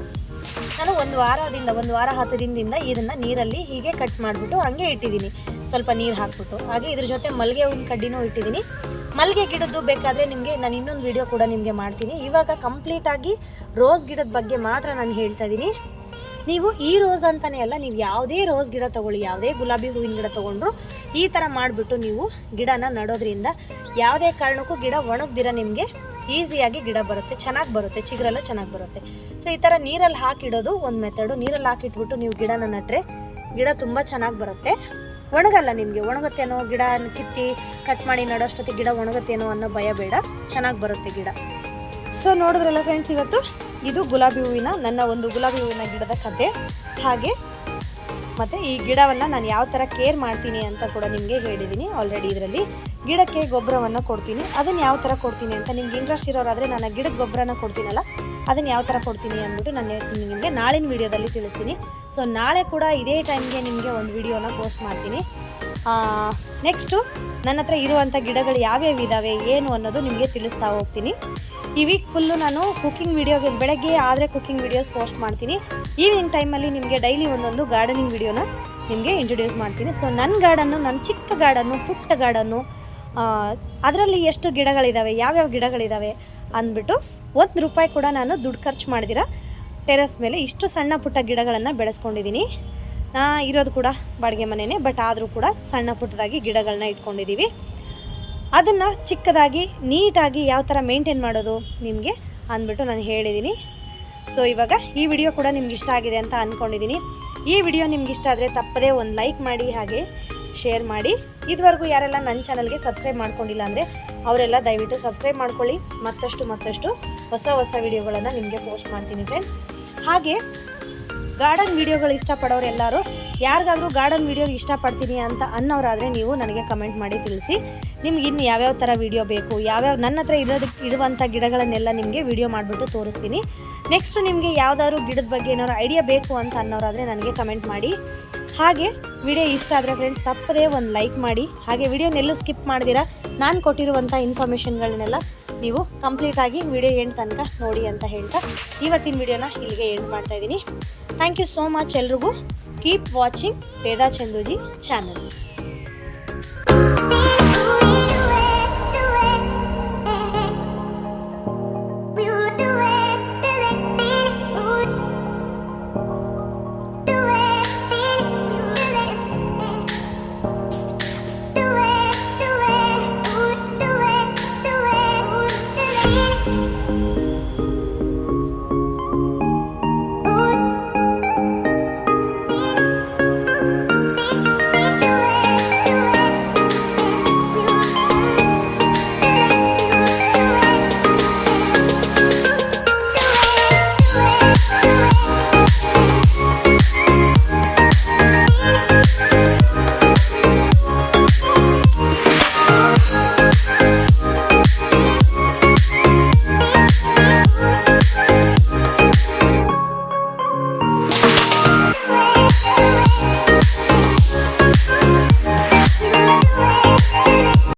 ನಾನು ಒಂದು ವಾರದಿಂದ, ಒಂದು ವಾರ ಹತ್ತು ದಿನದಿಂದ ಇದನ್ನು ನೀರಲ್ಲಿ ಹೀಗೆ ಕಟ್ ಮಾಡಿಬಿಟ್ಟು ಹಂಗೆ ಇಟ್ಟಿದ್ದೀನಿ. ಸ್ವಲ್ಪ ನೀರು ಹಾಕ್ಬಿಟ್ಟು. ಹಾಗೆ ಇದ್ರ ಜೊತೆ ಮಲ್ಲಿಗೆ ಹೂವಿನ ಕಡ್ಡಿನೂ ಇಟ್ಟಿದ್ದೀನಿ. ಮಲ್ಲಿಗೆ ಗಿಡದ್ದು ಬೇಕಾದರೆ ನಿಮಗೆ, ನಾನು ಇನ್ನೊಂದು ವಿಡಿಯೋ ಕೂಡ ನಿಮಗೆ ಮಾಡ್ತೀನಿ. ಇವಾಗ ಕಂಪ್ಲೀಟಾಗಿ ರೋಸ್ ಗಿಡದ ಬಗ್ಗೆ ಮಾತ್ರ ನಾನು ಹೇಳ್ತಾ ಇದ್ದೀನಿ ನೀವು ಈ ರೋಸ್ ಅಂತಲೇ ಅಲ್ಲ, ನೀವು ಯಾವುದೇ ರೋಸ್ ಗಿಡ ತೊಗೊಳ್ಳಿ, ಯಾವುದೇ ಗುಲಾಬಿ ಹೂವಿನ ಗಿಡ ತೊಗೊಂಡ್ರು ಈ ಥರ ಮಾಡಿಬಿಟ್ಟು ನೀವು ಗಿಡನ ನಡೋದ್ರಿಂದ ಯಾವುದೇ ಕಾರಣಕ್ಕೂ ಗಿಡ ಒಣಗ್ದಿರ ನಿಮಗೆ. ಈಸಿಯಾಗಿ ಗಿಡ ಬರುತ್ತೆ, ಚೆನ್ನಾಗಿ ಬರುತ್ತೆ, ಚಿಗುರೆಲ್ಲ ಚೆನ್ನಾಗಿ ಬರುತ್ತೆ. ಸೊ ಈ ಥರ ನೀರಲ್ಲಿ ಹಾಕಿಡೋದು ಒಂದು ಮೆಥಡು ನೀರಲ್ಲಿ ಹಾಕಿಟ್ಬಿಟ್ಟು ನೀವು ಗಿಡನ ನೆಟ್ಟರೆ ಗಿಡ ತುಂಬ ಚೆನ್ನಾಗಿ ಬರುತ್ತೆ. ಒಣಗಲ್ಲ ನಿಮಗೆ, ಒಣಗುತ್ತೇನೋ ಗಿಡ ಕಿತ್ತಿ ಕಟ್ ಮಾಡಿ ನಡೋಷ್ಟೊತ್ತಿಗೆ ಗಿಡ ಒಣಗುತ್ತೇನೋ ಅನ್ನೋ ಭಯ ಬೇಡ. ಚೆನ್ನಾಗಿ ಬರುತ್ತೆ ಗಿಡ. ಸೊ ನೋಡಿದ್ರಲ್ಲ ಫ್ರೆಂಡ್ಸ್ ಇವತ್ತು ಇದು ಗುಲಾಬಿ ಹೂವಿನ, ನನ್ನ ಒಂದು ಗುಲಾಬಿ ಹೂವಿನ ಗಿಡದ ಕತೆ. ಹಾಗೆ ಮತ್ತು ಈ ಗಿಡವನ್ನು ನಾನು ಯಾವ ಥರ ಕೇರ್ ಮಾಡ್ತೀನಿ ಅಂತ ಕೂಡ ನಿಮಗೆ ಹೇಳಿದ್ದೀನಿ ಆಲ್ರೆಡಿ ಇದರಲ್ಲಿ. ಗಿಡಕ್ಕೆ ಗೊಬ್ಬರವನ್ನು ಕೊಡ್ತೀನಿ. ಅದನ್ನು ಯಾವ ಥರ ಕೊಡ್ತೀನಿ ಅಂತ ನಿಮ್ಗೆ ಇಂಟ್ರೆಸ್ಟ್ ಇರೋರಾದರೆ ನಾನು ಗಿಡದ ಗೊಬ್ಬರನ ಕೊಡ್ತೀನಲ್ಲ, ಅದನ್ನು ಯಾವ ಥರ ಕೊಡ್ತೀನಿ ಅಂದ್ಬಿಟ್ಟು ನಾನು ನಿಮಗೆ ನಾಳಿನ ವೀಡಿಯೋದಲ್ಲಿ ತಿಳಿಸ್ತೀನಿ. ಸೊ ನಾಳೆ ಕೂಡ ಇದೇ ಟೈಮ್ಗೆ ನಿಮಗೆ ಒಂದು ವಿಡಿಯೋನ ಪೋಸ್ಟ್ ಮಾಡ್ತೀನಿ. ನೆಕ್ಸ್ಟು ನನ್ನ ಹತ್ರ ಇರುವಂಥ ಗಿಡಗಳು ಯಾವ್ಯಾವ ಇದ್ದಾವೆ ಏನು ಅನ್ನೋದು ನಿಮಗೆ ತಿಳಿಸ್ತಾ ಹೋಗ್ತೀನಿ. ಈ ವೀಕ್ ಫುಲ್ಲು ನಾನು ಕುಕ್ಕಿಂಗ್ ವೀಡಿಯೋಗೆ ಬೆಳಗ್ಗೆ ಆದರೆ ಕುಕ್ಕಿಂಗ್ ವೀಡಿಯೋಸ್ ಪೋಸ್ಟ್ ಮಾಡ್ತೀನಿ. ಈವ್ನಿಂಗ್ ಟೈಮಲ್ಲಿ ನಿಮಗೆ ಡೈಲಿ ಒಂದೊಂದು ಗಾರ್ಡನಿಂಗ್ ವೀಡಿಯೋನ ನಿಮಗೆ ಇಂಟ್ರೊಡ್ಯೂಸ್ ಮಾಡ್ತೀನಿ. ಸೊ ನನ್ನ ಗಾರ್ಡನ್ನು ನನ್ನ ಚಿಕ್ಕ ಗಾರ್ಡನ್ನು ಪುಟ್ಟ ಗಾರ್ಡನ್ನು ಅದರಲ್ಲಿ ಎಷ್ಟು ಗಿಡಗಳಿದ್ದಾವೆ ಯಾವ್ಯಾವ ಗಿಡಗಳಿದ್ದಾವೆ ಅಂದ್ಬಿಟ್ಟು ಒಂದು ರೂಪಾಯಿ ಕೂಡ ನಾನು ದುಡ್ಡು ಖರ್ಚು ಮಾಡಿದಿರ. ಟೆರೆಸ್ ಮೇಲೆ ಇಷ್ಟು ಸಣ್ಣ ಪುಟ್ಟ ಗಿಡಗಳನ್ನು ಬೆಳೆಸ್ಕೊಂಡಿದ್ದೀನಿ ನಾ ಇರೋದು ಕೂಡ ಬಾಡಿಗೆ ಮನೆಯೇ ಬಟ್ ಆದರೂ ಕೂಡ ಸಣ್ಣ ಪುಟ್ಟದಾಗಿ ಗಿಡಗಳನ್ನ ಇಟ್ಕೊಂಡಿದ್ದೀವಿ ಅದನ್ನು ಚಿಕ್ಕದಾಗಿ, ನೀಟಾಗಿ ಯಾವ ಥರ ಮೇಂಟೈನ್ ಮಾಡೋದು ನಿಮಗೆ ಅಂದ್ಬಿಟ್ಟು ನಾನು ಹೇಳಿದ್ದೀನಿ ಸೊ ಇವಾಗ ಈ ವಿಡಿಯೋ ಕೂಡ ನಿಮ್ಗೆ ಇಷ್ಟ ಆಗಿದೆ ಅಂತ ಅಂದ್ಕೊಂಡಿದ್ದೀನಿ ಈ ವಿಡಿಯೋ ನಿಮ್ಗೆ ಇಷ್ಟ ಆದರೆ ತಪ್ಪದೇ ಒಂದು ಲೈಕ್ ಮಾಡಿ, ಹಾಗೆ ಶೇರ್ ಮಾಡಿ. ಇದುವರೆಗೂ ಯಾರೆಲ್ಲ ನನ್ನ ಚಾನಲ್ಗೆ ಸಬ್ಸ್ಕ್ರೈಬ್ ಮಾಡ್ಕೊಂಡಿಲ್ಲ ಅಂದರೆ ಅವರೆಲ್ಲ ದಯವಿಟ್ಟು ಸಬ್ಸ್ಕ್ರೈಬ್ ಮಾಡ್ಕೊಳ್ಳಿ. ಮತ್ತಷ್ಟು ಮತ್ತಷ್ಟು ಹೊಸ ಹೊಸ ವೀಡಿಯೋಗಳನ್ನು ನಿಮಗೆ ಪೋಸ್ಟ್ ಮಾಡ್ತೀನಿ ಫ್ರೆಂಡ್ಸ್ ಹಾಗೆ ಗಾರ್ಡನ್ ವೀಡಿಯೋಗಳು ಇಷ್ಟಪಡೋರು ಎಲ್ಲರೂ, ಯಾರಿಗಾದರೂ ಗಾರ್ಡನ್ ವೀಡಿಯೋ ಇಷ್ಟಪಡ್ತೀನಿ ಅಂತ ಅನ್ನೋರಾದರೆ ನೀವು ನನಗೆ ಕಮೆಂಟ್ ಮಾಡಿ ತಿಳಿಸಿ. ನಿಮ್ಗೆ ಇನ್ನು ಯಾವ್ಯಾವ ಥರ ವೀಡಿಯೋ ಬೇಕು, ಯಾವ್ಯಾವ ನನ್ನ ಹತ್ರ ಇರೋದಕ್ಕೆ ಇಡುವಂಥ ಗಿಡಗಳನ್ನೆಲ್ಲ ನಿಮಗೆ ವಿಡಿಯೋ ಮಾಡಿಬಿಟ್ಟು ತೋರಿಸ್ತೀನಿ. ನೆಕ್ಸ್ಟು ನಿಮಗೆ ಯಾವುದಾದ್ರು ಗಿಡದ ಬಗ್ಗೆ ಏನಾದ್ರು ಐಡಿಯಾ ಬೇಕು ಅಂತ ಅನ್ನೋರಾದರೆ ನನಗೆ ಕಮೆಂಟ್ ಮಾಡಿ. ಹಾಗೆ ವಿಡಿಯೋ ಇಷ್ಟ ಆದರೆ ಫ್ರೆಂಡ್ಸ್ ತಪ್ಪದೇ ಒಂದು ಲೈಕ್ ಮಾಡಿ. ಹಾಗೆ ವಿಡಿಯೋನೆಲ್ಲೂ ಸ್ಕಿಪ್ ಮಾಡಿದಿರಾ? ನಾನು ಕೊಟ್ಟಿರುವಂಥ ಇನ್ಫಾರ್ಮೇಷನ್ಗಳನ್ನೆಲ್ಲ ನೀವು ಕಂಪ್ಲೀಟಾಗಿ ವಿಡಿಯೋ ಎಂಡ್ ತನಕ ನೋಡಿ ಅಂತ ಹೇಳ್ತಾ ಇವತ್ತಿನ ವಿಡಿಯೋನ ಇಲ್ಲಿಗೆ ಎಂಡ್ ಮಾಡ್ತಾ ಇದ್ದೀನಿ. ಥ್ಯಾಂಕ್ ಯು ಸೋ ಮಚ್ ಎಲ್ರಿಗೂ. Keep watching Veda Chanduji channel